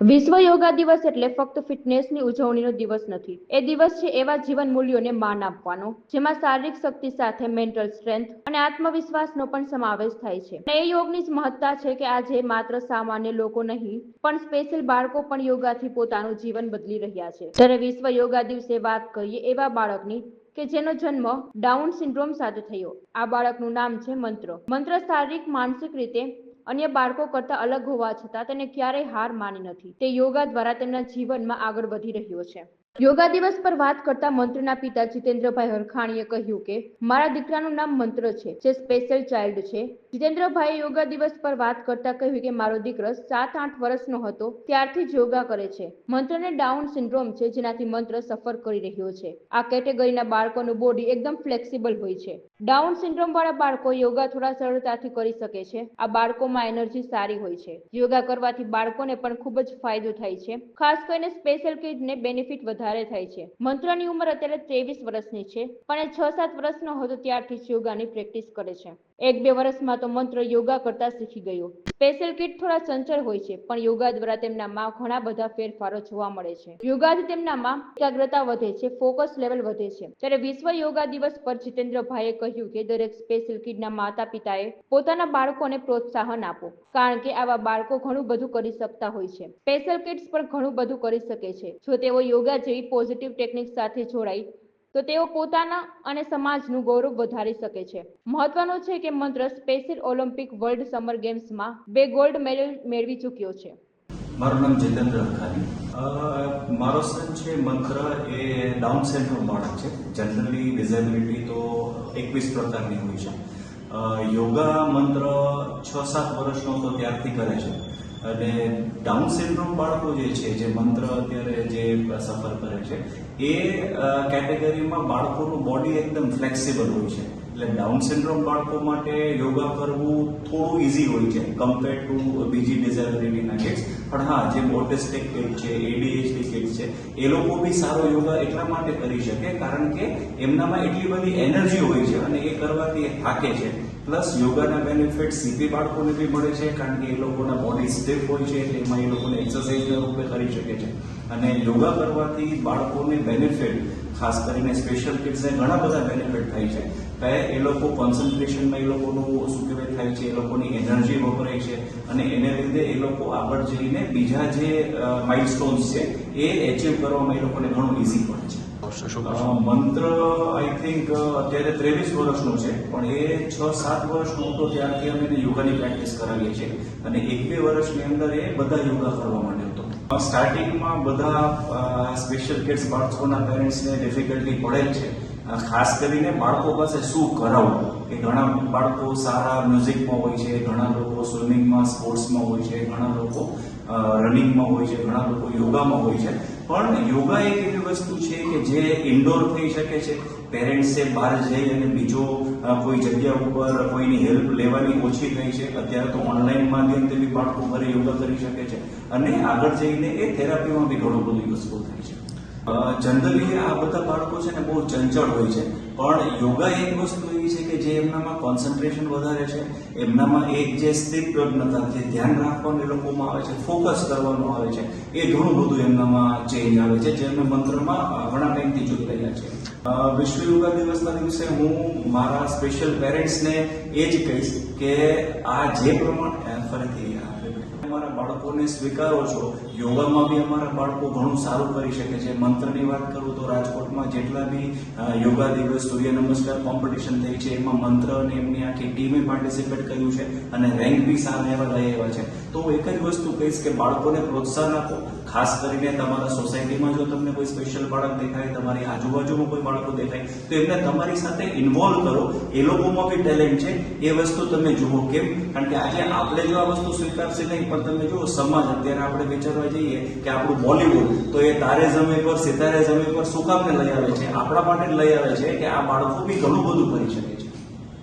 વિશ્વ યોગા દિવસ એટલે ફક્ત ફિટનેસની ઉજવણીનો દિવસ નથી. એ દિવસ છે એવા જીવન મૂલ્યોને માન આપવાનો, જેમાં શારીરિક શક્તિ સાથે મેન્ટલ સ્ટ્રેન્થ અને આત્મવિશ્વાસનો પણ સમાવેશ થાય છે. એ યોગની જ મહત્તા છે કે આજે માત્ર સામાન્ય લોકો નહીં, પણ સ્પેશિયલ બાળકો પણ યોગાથી પોતાનું જીવન બદલી રહ્યા છે. ત્યારે વિશ્વ યોગા દિવસે વાત કરીએ એવા બાળકની કે જેનો જન્મ ડાઉન સિન્ડ્રોમ સાથે થયો. આ બાળકનું નામ છે મંત્ર. મંત્ર શારીરિક, માનસિક રીતે અન્ય બાળકો કરતા અલગ હોવા છતાં તેને ક્યારેય હાર માની નથી. તે યોગા દ્વારા તેમના જીવનમાં આગળ વધી રહ્યો છે. યોગા દિવસ પર વાત કરતા મંત્રીના પિતા જીતેન્દ્રભાઈ હરખાણીએ કહ્યું કે, મારા દીકરાનું નામ મંત્ર છે, જે સ્પેશિયલ ચાઇલ્ડ છે. જીતેન્દ્રભાઈએ યોગા દિવસ પર વાત કરતા કહ્યું કે, મારો દીકરો સાત આઠ વર્ષનો હતો, ત્યારથી જ યોગા કરે છે. મંત્રને ડાઉન સિન્ડ્રોમ છે, જેનાથી મંત્ર સફર કરી રહ્યો છે. આ કેટેગરીના બાળકોનું બોડી એકદમ ફ્લેક્સિબલ હોય છે. ડાઉન સિન્ડ્રોમ વાળા બાળકો યોગા થોડા સરળતાથી કરી શકે છે. આ બાળકોમાં એનર્જી સારી હોય છે. યોગા કરવાથી બાળકોને પણ ખૂબ જ ફાયદો થાય છે. ખાસ કરીને સ્પેશિયલ કિડને બેનિફિટ વધારે થાય છે. મંત્રની ઉંમર અત્યારે ત્રેવીસ વર્ષની છે, પણ એ છ સાત વર્ષનો હતો ત્યારથી જ યોગાની પ્રેક્ટિસ કરે છે. એક બે વર્ષમાં તો મંત્ર યોગા કરતા શીખી ગયો. સ્પેશિયલ કિટ થોડા ચંચળ હોય છે, પણ યોગા દ્વારા તેમનામાં ઘણા બધા ફેરફારો જોવા મળે છે. યોગાથી તેમનામાં એકાગ્રતા વધે છે ફોકસ લેવલ વધે છે. ત્યારે વિશ્વ યોગા દિવસ પર જીતેન્દ્રભાઈએ કહ્યું કે દરેક સ્પેશિયલ કિડના માતા પિતાએ પોતાના બાળકોને પ્રોત્સાહન આપો, કારણ કે આવા બાળકો ઘણું બધું કરી શકતા હોય છે. સ્પેશિયલ કિડ્સ પણ ઘણું બધું કરી શકે છે. જો તેઓ યોગા જેવી પોઝિટિવ ટેકનિક સાથે જોડાય તો તેઓ પોતાના અને સમાજનું ગૌરવ વધારી શકે છે. મહત્વનું છે કે મંત્ર સ્પેશિયલ ઓલિમ્પિક વર્લ્ડ સમર ગેમ્સમાં બે ગોલ્ડ મેડલ મેળવી ચૂક્યો છે. મારું નામ જીતેન્દ્ર અખાની મારો સન છે મંત્ર એ ડાઉન સિન્ડ્રોમ બાળક છે. જનરલી ડિઝેબિલિટી તો એકવીસ પ્રકારની હોય છે. યોગા મંત્ર છ સાત વર્ષનો તો ત્યારથી કરે છે. અને ડાઉન સિન્ડ્રોમ બાળકો જે છે, જે મંત્ર અત્યારે જે સફર કરે છે, એ કેટેગરીમાં બાળકોનું બોડી એકદમ ફ્લેક્સિબલ હોય છે. એટલે ડાઉન સિન્ડ્રોમ બાળકો માટે યોગા કરવું થોડું ઇઝી હોય છે કમ્પેર ટુ બીજી ડિઝેબિલિટીના કિડ્સ પણ હા, જે ઓટિસ્ટિક કિડ છે એડીએચડી કિડ છે, એ લોકો બી સારો યોગા એટલા માટે કરી શકે, કારણ કે એમનામાં એટલી બધી એનર્જી હોય છે અને એ કરવાથી એ થાકે છે. પ્લસ યોગાના બેનિફિટ સીપી બાળકોને બી મળે છે, કારણ કે એ લોકોના બોડી સ્ટેપ હોય છે, એટલે એમાં એ લોકોને એક્સરસાઇઝના રૂપે કરી શકે છે. અને યોગા કરવાથી બાળકોને બેનિફિટ ખાસ કરીને સ્પેશિયલ કિડ્સને ઘણા બધા બેનિફિટ થાય છે. કે એ લોકો કોન્સન્ટ્રેશનમાં એ લોકોનું શું કહેવાય, થાય છે, એ લોકોની એનર્જી વપરાય છે. અને એને લીધે એ લોકો આગળ જઈને બીજા જે માઇલસ્ટોન્સ છે, એ એચીવ કરવામાં એ લોકોને ઘણું ઇઝી પડે છે. મંત્ર આઈ થિંક અત્યારે ત્રેવીસ વર્ષનો છે, પણ એ છ, સાત વર્ષનો હતો ત્યારથી અમે એને યોગાની પ્રેક્ટિસ કરાવીએ છીએ. અને એક બે વર્ષની અંદર એ બધા યોગા કરવા માંડ્યો હતો. સ્ટાર્ટિંગમાં બધા સ્પેશિયલ કિડ્સ બાળકોના પેરેન્ટ્સને ડિફિકલ્ટી પડે છે. ખાસ કરીને બાળકો પાસે શું કરાવવું કે ઘણા બાળકો સારા મ્યુઝિકમાં હોય છે, ઘણા લોકો સ્વિમિંગમાં સ્પોર્ટ્સમાં હોય છે, ઘણા લોકો રનિંગમાં હોય છે, ઘણા લોકો યોગામાં હોય છે. પણ યોગા એક એવી વસ્તુ છે કે જે ઇન્ડોર થઈ શકે છે. પેરેન્ટ્સે બહાર જઈ અને બીજો કોઈ જગ્યા ઉપર કોઈની હેલ્પ લેવાની ઓછી થઈ છે. અત્યારે તો ઓનલાઈન માધ્યમથી બી બાળકો ઘરે યોગા કરી શકે છે. અને આગળ જઈને એ થેરાપીમાં બી ઘણું બધું યુઝફુલ થાય છે. જનરલી આ બધા બાળકો છે ને બહુ ચંચળ હોય છે. પણ યોગા એક વસ્તુ એવી છે કે જે એમનામાં કોન્સન્ટ્રેશન વધારે છે, એમનામાં એક જે સ્થિત પ્રજ્ઞતા જે ધ્યાન રાખવાનું એ લોકોમાં આવે છે ફોકસ કરવાનું આવે છે, એ ઘણું બધું એમનામાં ચેન્જ આવે છે, જે અમે મંત્રમાં ઘણા ટાઈમથી જોઈ રહ્યા છે. વિશ્વ યોગા દિવસના દિવસે હું મારા સ્પેશિયલ પેરેન્ટ્સને એ જ કહીશ કે આ જે પ્રમાણે ફરીથી અમારા બાળકોને સ્વીકારો છો. યોગામાં બી અમારા બાળકો ઘણું સારું કરી શકે છે. મંત્રની વાત કરું તો રાજકોટમાં જેટલા બી યોગા દિવસ, સૂર્ય નમસ્કાર કોમ્પિટિશન થઈ છે, એમાં મંત્ર અને એમની આખી ટીમે પાર્ટિસિપેટ કર્યું છે અને રેન્ક બી સારા એવા લઈ આવ્યા છે. તો હું એક જ વસ્તુ કહીશ કે બાળકોને પ્રોત્સાહન આપો. ખાસ કરીને તમારા સોસાયટીમાં જો તમને કોઈ સ્પેશિયલ બાળક દેખાય, તમારી આજુબાજુમાં કોઈ બાળકો દેખાય, તો એમને તમારી સાથે ઇન્વોલ્વ કરો. એ લોકોમાં બી ટેલેન્ટ છે. એ વસ્તુ તમે જુઓ કેમ? કારણ કે આજે આપણે જો આ વસ્તુ સ્વીકારશે નહીં, પણ તમે જુઓ સમાજ, અત્યારે આપણે વિચારવા જઈએ કે આપણું બોલિવૂડ, તો એ તારે જમે પર, સિતારે જમી પર શું કામને લઈ આવે છે? આપણા માટે લઈ આવે છે કે આ બાળકો બી ઘણું બધું કરી શકે છે?